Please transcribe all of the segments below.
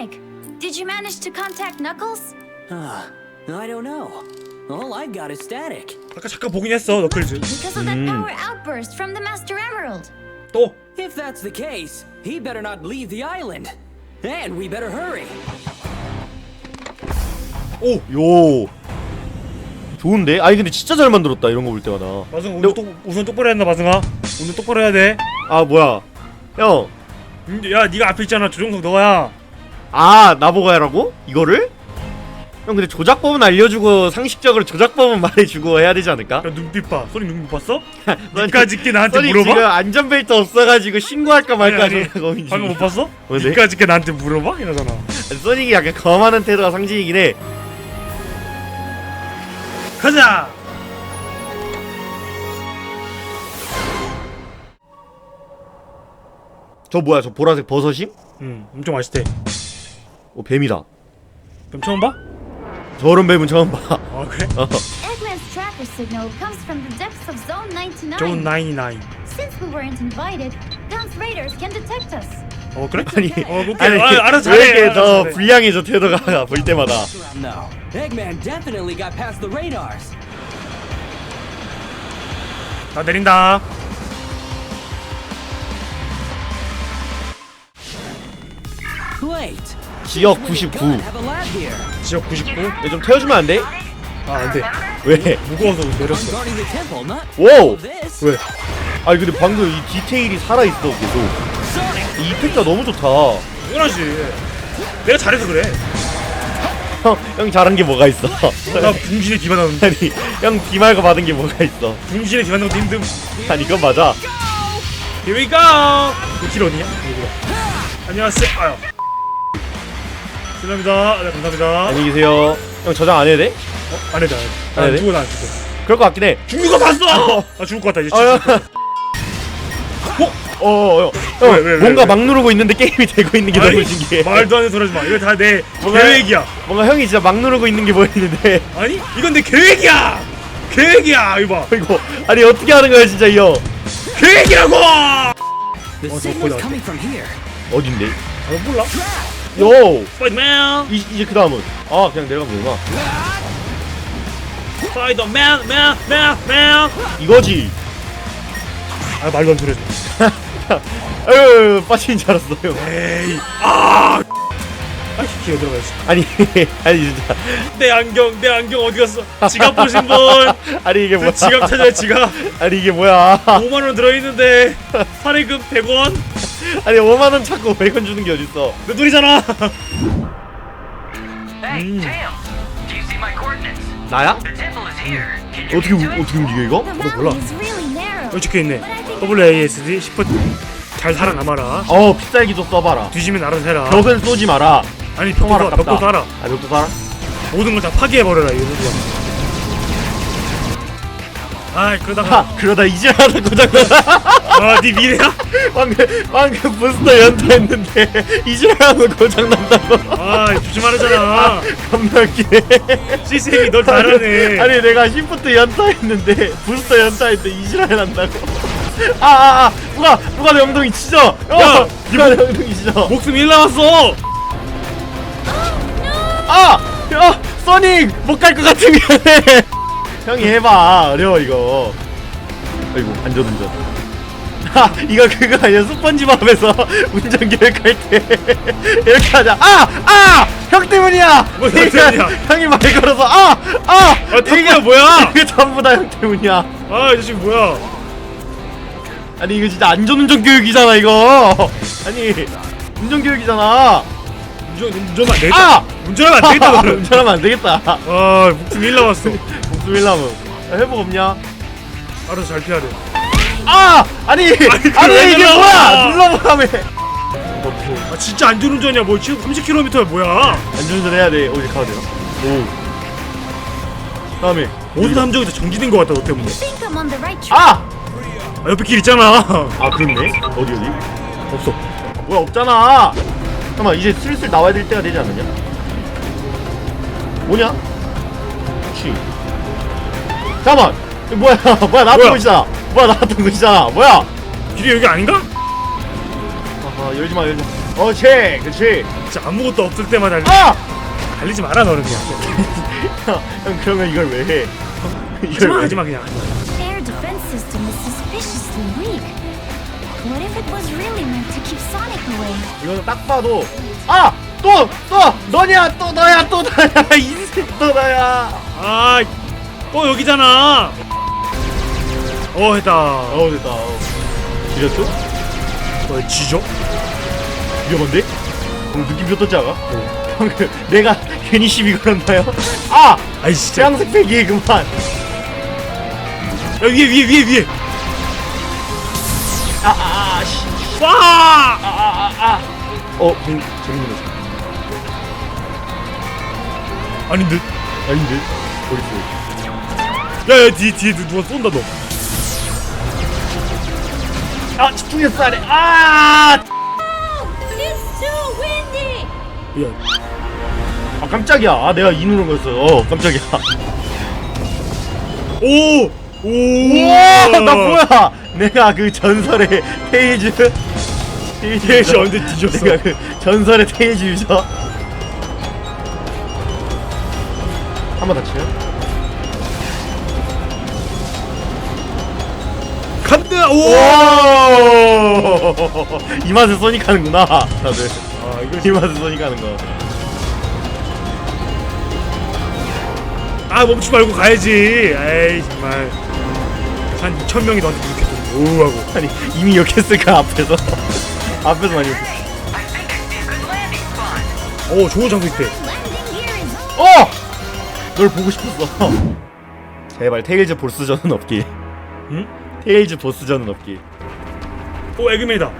Sonic, did you manage to contact Knuckles? Uh, I don't know. All I've got is static. 아까 잠깐 보긴 했어 너클즈 Because of that power outburst from the Master Emerald. 또 If that's the case, he better not leave the island. And we better hurry. 요 좋은데? 아니 근데 진짜 잘 만들었다 이런 거 볼 때마다 마승 근데- 우선, 똑, 우선 똑바로 해야 한다 마승아 오늘 똑바로 해야 돼야 아 뭐야 형 네가 앞에 있잖아 조정석 너야 아 나보고 하라고? 이거를? 형 근데 조작법은 알려주고 상식적으로 조작법은 말해주고 해야 되지 않을까? 야 눈빛 봐 소리 눈빛 봤어? 니까지 게 나한테 써니 물어봐? 안전벨트 없어가지고 신고할까 말까 아니, 아니, 생각 고민 방금 못 봤어? 뭔데? 니까지 게 나한테 물어봐? 이러잖아 써닉이 약간 거만한 태도가 상징이긴 해 가자 저 뭐야 저 보라색 버섯임? 응 엄청 맛있대 어 뱀이다 그럼 처음 봐? 저런 뱀은 처음 봐 아 그래? 어. Eggman's tracker signal comes from the depths of Zone 99. 좋은 99. Since we weren't invited, Guns Raiders can detect us. 어 그래? 아니 어 오케이 아니 아, 알아서 왜 잘해 이렇게 알아서 저 잘해. 불량해져 태도가 볼 때마다 No. Eggman definitely got past the radars. 나 내린다 Wait. 지역 With a 99 gun, have a lab here. 지역 99? 야, 좀 태워주면 안 돼? 아 안 돼. 왜? 무거워서 내렸어. this. 왜? 아니 근데 방금 이 디테일이 살아있어 계속. 이 이펙트가 너무 좋다. 당연하지. 내가 잘해서 그래. 형, 형 잘한 게 뭐가 있어? 나 붕신에 기반하는데 아니 형 비말고 받은 게 뭐가 있어? 붕신에 기반하는 것도 힘듦. 아니 이건 맞아. Here we go! 너길 어디냐? 여기다 안녕하세요. 아유 실례합니다 네 감사합니다 안녕히 계세요 형 저장 안 해도 돼? 어? 안 해도 안 해도 안 해도 난 돼? 죽어 그럴 것 같긴 해 죽는 거 봤어! 나 죽을 것 같다 이제 어, 형. 진짜 어, 어, 어, 형, 왜, 왜, 왜, 뭔가 왜? 막 누르고 있는데 게임이 되고 있는 게 아니, 너무 신기해 말도 안 되는 소리 하지 마 이거 다 내 뭔가- 계획이야 뭔가 형이 진짜 막 누르고 있는 게 보이는데 아니 이건 내 계획이야 계획이야 이거 봐 이거 아니 어떻게 하는 거야 진짜 이 형 계획이라고! the signal's quick. coming from here. 어딘데? 아 몰라 요! 스파이더맨 이, 이제 그 다음은. 아 그냥 내려가면 되구나. 스파이더맨 맨 맨맨맨 이거지. 아 말도 안 하지 아유 빠진 줄 알았어 형 에이. 아! 아, 기어 들어가야지. 아니 아니 진짜. 내 안경, 내 안경 어디 갔어? 지갑 보신 분, 아니 이게 뭐야? 내 지갑 찾아요, 지갑. 아니 이게 뭐야? 5만 원 들어있는데 사례금 100원? 아니 5만 원 찾고 100원 주는 게 어딨어 내 돈이잖아. Hey, Tam! Do you see my coordinates? 나야? The temple is here. Can you 어떻게 get to it? 어떻게 움직여 이거? The 몰라. valley is really narrow. 여기 적혀있네. But I think WASD 10분 잘 살아남아라. 어 핏살기도 써봐라 뒤지면 알아서 해라. 벽은 쏘지 마라 아니 사- 벽도 살아. 아 벽도 살아? 모든 걸 다 파괴해버려라 이거 아 그러다가 하 그러다 이제 하나 고장나 아네 미래야? 방금 방금 부스터 연타했는데 이제 하나 고장난다고 아 조심하라잖아. 겁나 웃기네 시스템이 널 잘하네. 아니 내가 시프트 연타했는데 부스터 연타했는데 이지랄 난다고 아아아 누가 누가 내 엉덩이 치죠 야, 어, 누가 내 엉덩이 치죠 목숨 1 남았어. 아! 야! 써닉! 못 갈 것 같으면 해! 형이 해봐 어려워 이거 아이고 안전 운전 아 이거 그거 아니야 스펀지밥에서 운전 교육할 때 이렇게 하자 아! 아! 형 때문이야! 뭐형 때문이야? 형이 말 걸어서 아! 아! 아, 탑이야, 뭐야? 이게 전부 다 형 때문이야 아 이거 지금 뭐야? 아니 이거 진짜 안전운전 교육이잖아 이거 아니 운전 교육이잖아 운전 안 되겠다. 아! 운전하면 안 되겠다 너는. 운전하면 안 되겠다 아 목숨 1 남았어. 일남은 회복 없냐? 알아서 잘 피하래. 아! 아니! 아니, 왜 이게 눌러? 뭐야! 눌러보라며! 아 진짜 안전운전이야 뭐 지금 30km야 뭐야? 안전운전 해야 돼. 어디 가야 되나? 오. 다음에. 모든 함정이 다 정지된 것 같다 너 때문에. think I'm on the right track. 아! 아 옆에 길 있잖아. 아, 그렇네. 어디, 어디? 없어. 뭐야, 없잖아! 잠깐만, 이제 슬슬 나와야 될 때가 되지 않느냐? 뭐냐? 그렇지. 잠깐만! 이거 뭐야, 뭐야, 나왔던 뭐야? 곳이잖아. 뭐야, 나왔던 곳이잖아. 뭐야? 길이 여기 아닌가? 아하, 열지 마, 열지 마. 어치 그치 진짜 아무것도 없을 때만 달리, 아! 달리지 마라 너는 그냥 형, 형 그러면 이걸 왜해 하지마 하지마 그냥 Air defense system is suspiciously weak. What if it was really meant to keep Sonic away? 이거는 딱 봐도 아! 또! 또! 너냐 또 너야 또 너야 인생 또 너야 아 또 여기잖아 어 했다 어우 됐다 어우. 지렸죠? 어 지죠? 위험한데? 형 느낌 좋았지 않아? 형 그, 내가 괜히 시비 걸었나요? 아! 아이 진짜 짱색 패기 그만 야 위에 위에 위에 위에 아아아 씨. 와 아아아아 어 재밌, 재밌는 거지 아닌 듯 아닌데? 어딨어 야야 뒤에 뒤에 누가 쏜다 너 아 집중해서 아! It's too windy! 야, 아 깜짝이야 아 내가 이 누른 거였어 어 깜짝이야 오! 오! 우와 나 뭐야 내가 그 전설의 테이즈 테이즈 언제 뒤졌어? 내가 그 전설의 테이즈 유저 한 번 더 치요 간다! 오! 이 맛에 소닉 하는구나 다들 아 이거 이 맛에 소닉 하는 거아 멈추지 말고 가야지 에이 정말 한 2천 명이 너한테 이렇게 오하고 아니 이미 욕했을까 앞에서 앞에서 많이 욕했어. 오 좋은 장소 있대 어! 널 보고 싶었어 제발 테일즈 보스전은 없기 응? 테일즈 보스전은 없기 오 에그맨이다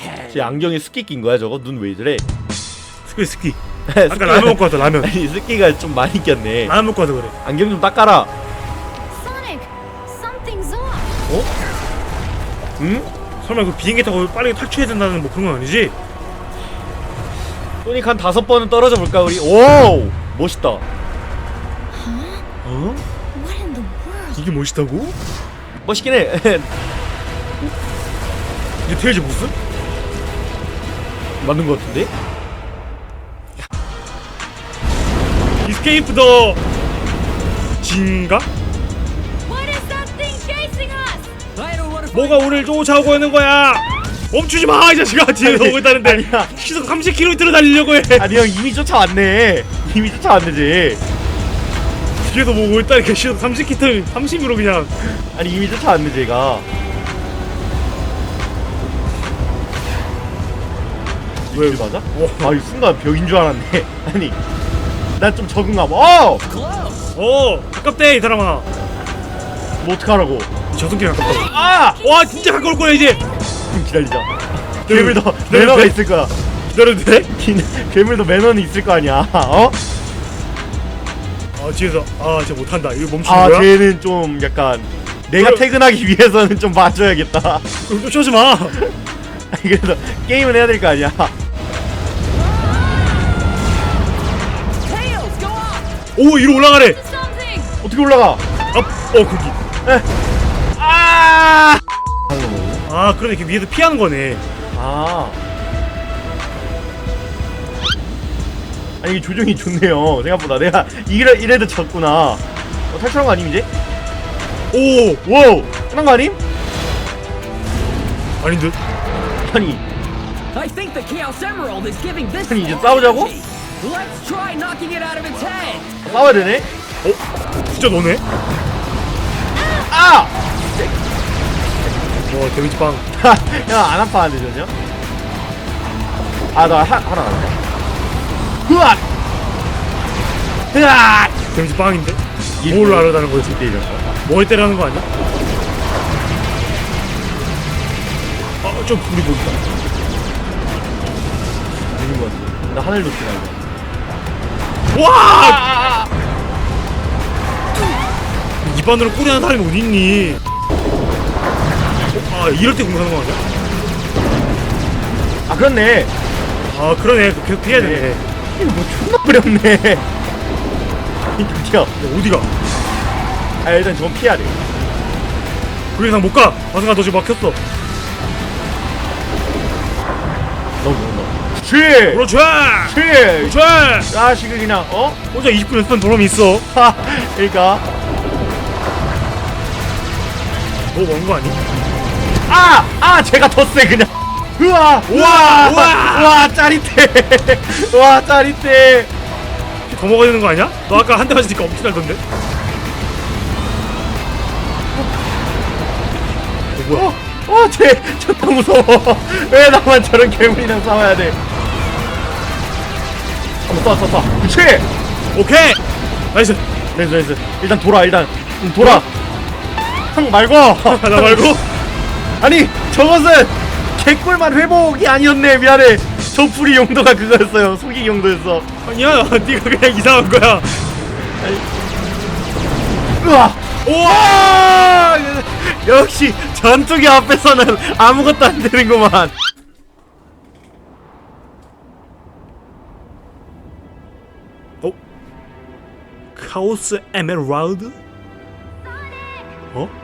here. 제 안경에 스키 낀 거야 저거? 눈왜 이래? 스키 스키 아까 라면 먹고 왔다 라면 아니 스키가 좀 많이 꼈네 라면 먹고 와서 그래 안경 좀 닦아라 off! 응? 설마 그 비행기 타고 빠르게 탈출해야 된다는 뭐 그런 건 아니지? 소닉 한 다섯 번은 떨어져 볼까 우리? 오 멋있다 어? What in the world? 이게 멋있다고? 멋있긴 해 이게 테일즈 무슨? 맞는 거 같은데? 이스케이프 더 진가? 뭐가 우리를 쫓아오고 있는 거야 멈추지 마 이 자식아 뒤에서 아니, 오고 있다는데 아니야. 시속 30km 달리려고 해 아니 형 이미 쫓아왔네 이미 쫓아왔네지 뒤에서 뭐 오고 있다니까 시속 30km 30으로 그냥 아니 이미 쫓아왔네 제가 왜? 왜 맞아? 어. 아이 순간 벽인 줄 알았네 아니 난 좀 적응하고 어! 어 가깝대 이 사람아 뭐 어떡하라고 저승길 가깝다 아! 와 진짜 가까울 거야 이제 좀 기다리자 괴물도 네, 매너가 네. 있을 거야 기다려도 돼? 괴물도 매너는 있을 거 아니야 어? 아 뒤에서 아 진짜 못한다 이거 멈추는 아 거야? 쟤는 좀 약간 내가 그럼- 퇴근하기 위해서는 좀 봐줘야겠다 그럼 쫓아오지 마 아니, 그래도 게임은 해야 될 거 아니야 Tails, go up. 오, 위로 올라가래. Something! 어떻게 올라가 아, 어, 거기. 아! 아, 그러네. 이렇게 위에서 피하는 거네. 아. 아니 이게 조정이 좋네요. 생각보다 내가 이래 이래도 졌구나. 어, 탈출한 거 아님 이제? 오, 와우. 끝난 거 아님? 아닌데? 아니 I think the Chaos Emerald is giving this. 아니, 이제 싸우자고? energy. Let's try knocking it out of its head. 싸워야 되네. 어, 진짜 너네? 아! 와, 데미지 빵. 야안 아파하는데 전혀? 아나 하나 남았다. 으악! 으악! 데미지 빵인데? 이게 뭘 뭐- 알아다는 거지? 이때 이런 거. 뭘 때리는 거 아니야? 아, 좀 불이 보인다. 아닌 거 같아. 나 하늘 높이 날고. 와! 입안으로 꼬리 하는 사람이 어딨니? 어, 아, 이럴 때 공격하는 거 아니야? 아 그렇네. 아, 그러네. 계속 피해야 되네. 이거 뭐 존나 튀어. 야, 어디가? 아 일단 저건 피해야 돼. 그 이상 못가 마승아 너 지금 막혔어 너무 너무 그렇지 그렇지 그렇지 그렇지 자식을 그냥 어? 혼자 20분 연습한 보람이 있어 하 그러니까 너무 먼거 아니? 아! 아! 제가 더 세 그냥 우와 우와 우와! 우와 짜릿해 우와 짜릿해 더 먹어야 되는 거 아니야? 너 아까 한 대 맞으니까 엄청 날던데? 어, 뭐야? 어, 쟤, 존나 무서워. 왜 나만 저런 괴물이랑 싸워야 돼? 한번 쏴, 쏴, 쏴. 그치! 오케이! 나이스! 됐어, 됐어. 일단 돌아, 일단. 응, 돌아. 형 말고! 나 말고? 아니, 저것은 개꿀만 회복이 아니었네. 미안해. 저 풀이 용도가 그거였어요. 속이 용도였어. 아니야 네가 그냥 이상한 거야 으아! 우와! 역시 전투기 앞에서는 아무것도 안 되는구만. 어? 카오스 에메랄드? 어?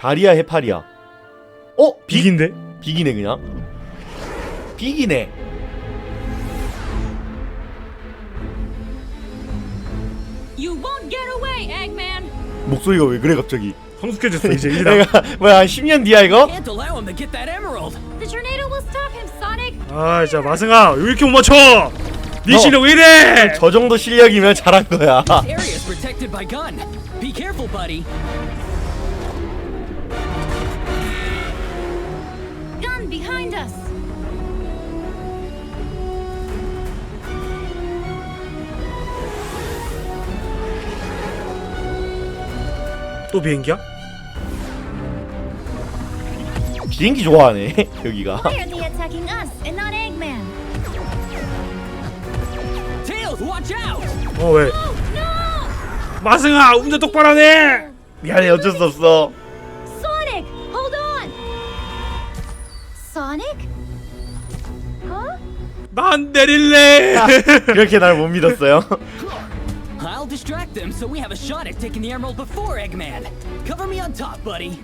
다리야 해파리야. 어? 빅? 빅인데? 빅이네 그냥. 빅이네. You won't get away, Eggman! 목소리가 왜 그래 갑자기? 성숙해졌어 이제 이제 나 내가 뭐야 한 10년 뒤야 이거? Can't allow him to get that emerald. The tornado will stop him, Sonic! 아 진짜 마승아 왜 이렇게 못 맞춰 네 너. 실력 왜 이래 저 정도 실력이면 잘한 거야. Area is protected by gun. Be careful, buddy. 또 비행기야? 비행기 좋아하네 여기가. Why are they attacking us and not Eggman? Tails, watch out! 어 왜? Oh, no! 마승아 운전 똑바로 하네 미안해 어쩔 수 없어. Sonic! Hold on! Sonic? Huh? 난 내릴래 그렇게 날 못 믿었어요. I'll distract them so we have a shot at taking the emerald before Eggman. Cover me on top, buddy.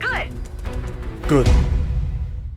Good. 끝